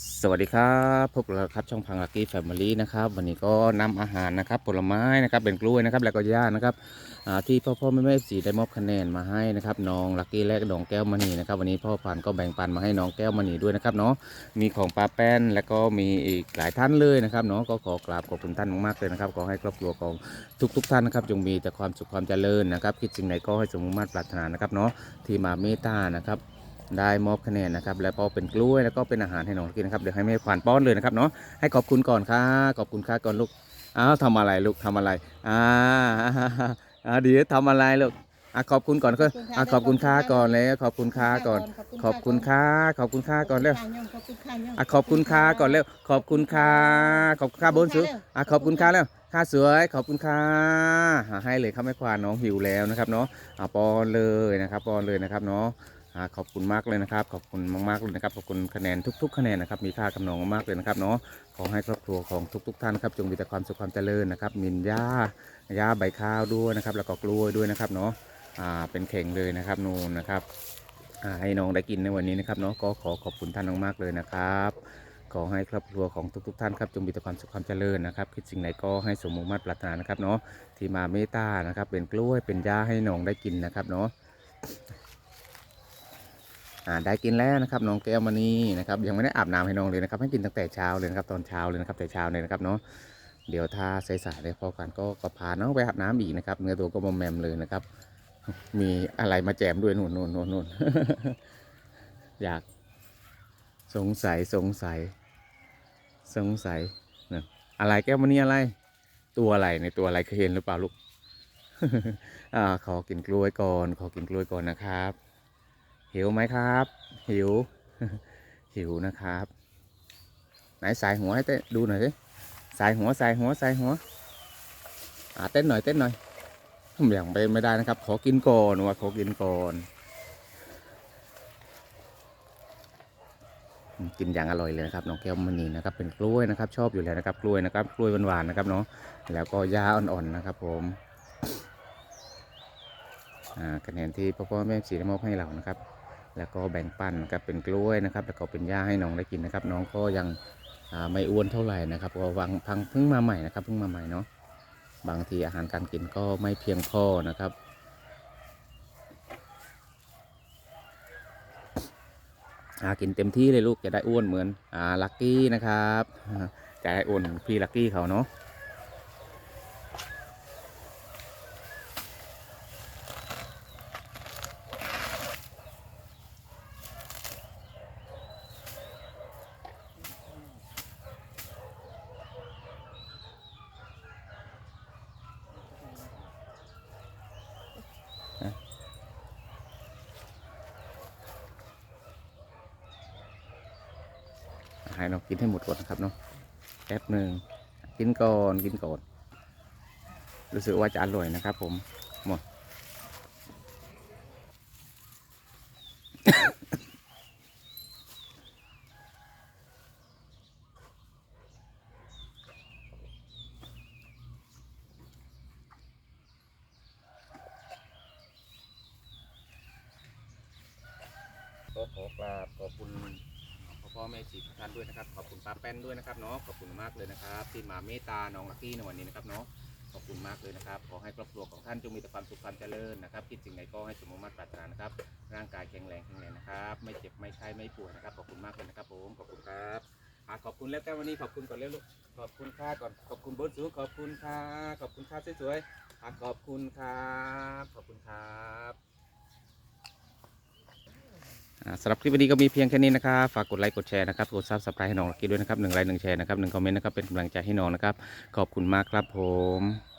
สวัสดีครับพบกับเราครับช่องพังลักกี้แฟมิลี่นะครับวันนี้ก็นำอาหารนะครับผลไม้นะครับเป็นกล้วยนะครับแล้วก็ย่านะครับที่พ่อพ่อแม่แม่สีได้มอบคะแนนมาให้นะครับน้องลักกี้และน้องแก้วมณีนะครับวันนี้พ่อผ่านก็แบ่งปันมาให้น้องแก้วมณีด้วยนะครับเนาะมีของปลาแป้นแล้วก็มีอีกหลายท่านเลยนะครับเนาะก็ขอกราบขอบคุณท่านมากๆเลยนะครับขอให้ครอบครัวของทุก ๆท่านนะครับจงมีแต่ความสุขความเจริญนะครับคิดสิ่งไหนก็ให้สมมุ่งมั่นปรารถนานะครับเนาะที่มาเมตตานะครับ ได้มอบคะแนนนะครับ แล้วก็เป็นกล้วยแล้วก็เป็นอาหารให้น้องกินนะครับเดี๋ยวให้แม่ขวานป้อนเลยนะครับเนาะให้ขอบคุณก่อนค่ะขอบคุณค่ะก่อนลูกอ้าวทำอะไรลูกทำอะไรอ่าอ่าเดี๋ยวทำอะไรลูกอะขอบคุณก่อนก็อะขอบคุณค่าก่อนเลยขอบคุณค่าก่อน ขอบคุณค่าขอบคุณค่าก่อนเร็วขอบคุณค่ะอะขอบคุณค่าก่อนเร็วขอบคุณค่าขอบคุณค่าบนสูงอะขอบคุณค่าแล้วค่าสวยขอบคุณค่าหาให้เลยครับแม่ควานน้องหิวแล้วนะครับเนาะอะปอนเลยนะครับปอนเลยนะครับเนาะอ่า ขอบคุณมากเลยนะครับ ขอบคุณมากๆเลยนะครับ ขอบคุณคะแนนทุก ๆ คะแนนนะครับ มีค่ากับน้องมากเลยนะครับเนาะ ขอให้ครอบครัวของทุก ๆ ท่านครับ จงมีแต่ความสุขความเจริญนะครับมินหญ้าหญ้าใบข้าวด้วยนะครับ แล้วก็กล้วยด้วยนะครับเนาะ อ่า เป็นเข่งเลยนะครับนูนนะครับให้น้องได้กินในวันนี้นะครับเนาะ ก็ขอขอบคุณท่านมากๆเลยนะครับ ขอให้ครอบครัวของทุก ๆ ท่านครับจงมีแต่ความสุขความเจริญนะครับ คิดสิ่งไหนก็ให้สมมุ่งมั่นปรารถนานะครับเนาะ ที่มาเมตตานะครับ เป็นกล้วย เป็นหญ้าให้น้องได้กินนะครับเนาะาได้กินแล้วนะครับน้องแก้วมานี่นะครับยังไม่ได้อาบน้ำให้น้องเลยนะครับให้กินตั้งแต่เช้าเลยนะครับตอนเช้าเลยนะครับแต่เช้าเลยนะครับเนาะเดี๋ยวถ้าใส่สายได้พอกันก็ก็พาน้องไปอาบน้ำอีกนะครับเนื้อตัวก็มอมแมมเลยนะครับ มีอะไรมาแจมด้วยนู่นนู่นนู่นนู่นอยาก สงสัยสงสัย สงสัยนะอะไรแก้วมานี่อะไร ตัวอะไรในตัวอะไรเคยเห็นหรือเปล่าลูกอ่าขอกินกล้วยก่อน ขอกินกล้วยก่อนนะครับ หิวไหมครับ หิว หิวนะครับ ไหนสายหัวให้เต้นดูหน่อยสิสายหัวสายหัวสายหัวอ่าเต้นหน่อยเต้นหน่อยอย่างไปไม่ได้นะครับ ขอกินก่อนว่าขอกินก่อนกินอย่างอร่อยเลยนะครับน้องแก้วมณีนะครับ เป็นกล้วยนะครับ ชอบอยู่แล้วนะครับ กล้วยนะครับ กล้วยหวานๆนะครับเนาะแล้วก็หญ้าอ่อนๆนะครับ ผมอ่าคะแนนที่พ่อพ่อแม่สีได้มอบให้เรานะครับ แล้วก็แบ่งปันนะครับเป็นกล้วยนะครับ แล้วก็เป็นหญ้าให้น้องได้กินนะครับ น้องก็ยังไม่อ้วนเท่าไหร่นะครับเพราะว่าวังพังเพิ่งมาใหม่นะครับเพิ่งมาใหม่เนาะบางทีอาหารการกินก็ไม่เพียงพอนะครับอากินเต็มที่เลยลูกจะได้อ้วนเหมือนอ่าลักกี้นะครับจะได้อ้วนเหมือนพี่ลักกี้เขาเนาะ ให้น้องกินให้หมดก่อนนะครับเนาะแป๊บหนึ่งกินก่อนกินก่อนรู้สึกว่าจะอร่อยนะครับ ผมหมดขอกราบขอบคุณ พ่อแม่จีทุกท่านด้วยนะครับ ขอบคุณป้าแป้นด้วยนะครับเนาะขอบคุณมากเลยนะครับที่มาเมตตาน้องลักกี้ในวันนี้นะครับเนาะขอบคุณมากเลยนะครับ ขอให้ครอบครัวของท่านจงมีแต่ความสุขความเจริญนะครับคิดสิ่งใดก็ให้สมมติมาตรปรารถนานะครับ ร่างกายแข็งแรงแข็งแรงนะครับไม่เจ็บไม่ไข้ไม่ป่วยนะครับขอบคุณมากเลยนะครับผมขอบคุณครับอะขอบคุณแล้วแก้ววันนี้ขอบคุณก่อนเร็วลูกขอบคุณค่าก่อนขอบคุณบนสูงขอบคุณค่ะขอบคุณค่าสวยๆอะขอบคุณครับขอบคุณครับ สำหรับคลิปวันนี้ก็มีเพียงแค่นี้นะครับ ฝากกดไลค์กดแชร์นะครับ กดซับสไครต์ให้น้องลักกี้ด้วยนะครับหนึ่งไลค์หนึ่งแชร์นะครับหนึ่งคอมเมนต์นะครับเป็นกำลังใจให้น้องนะครับ ขอบคุณมากครับผม